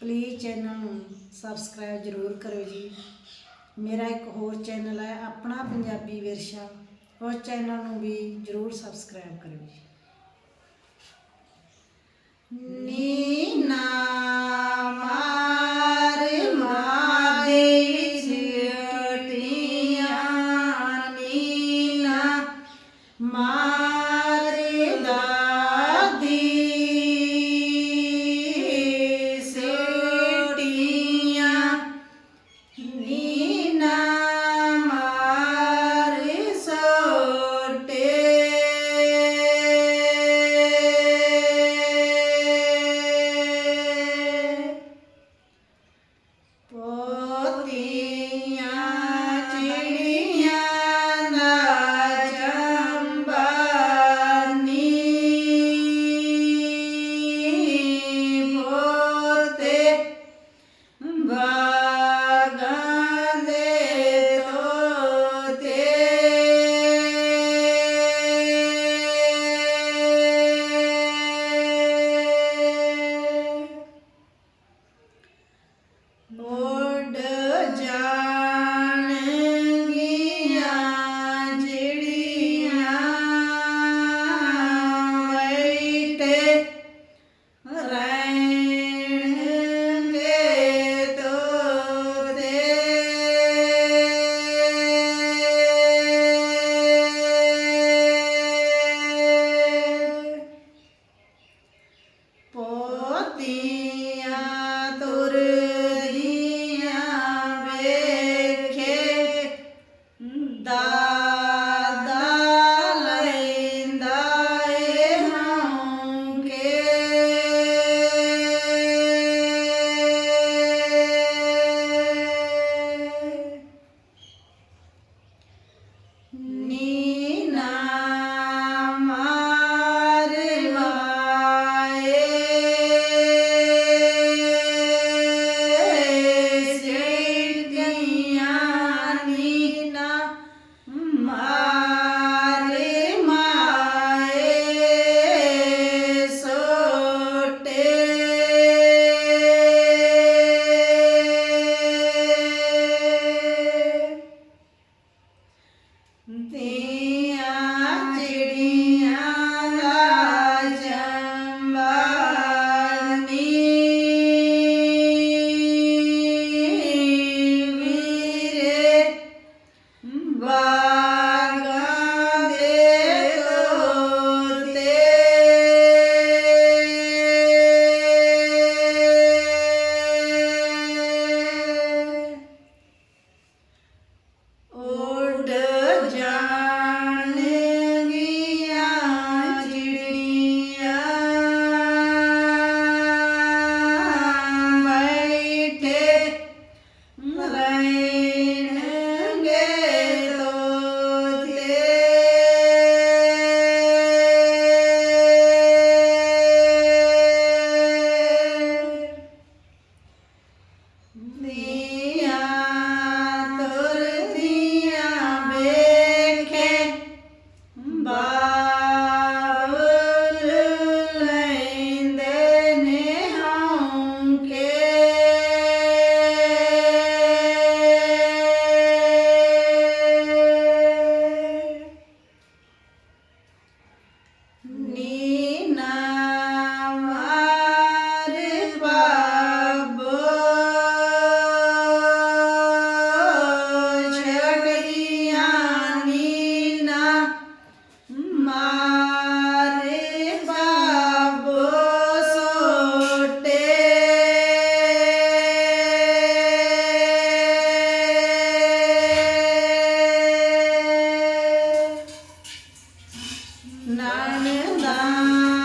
Please channel ਨੂੰ subscribe ਜ਼ਰੂਰ ਕਰੋ ਜੀ। ਮੇਰਾ ਇੱਕ ਹੋਰ ਚੈਨਲ ਹੈ, ਆਪਣਾ ਪੰਜਾਬੀ ਵਿਰਸਾ। ਉਸ ਚੈਨਲ ਨੂੰ ਵੀ ਜਰੂਰ ਸਬਸਕ੍ਰਾਈਬ ਕਰੋ ਜੀ। ਨੀਨਾ ਮਾਰ ਮਾਦੇ da things. Nani, Nani.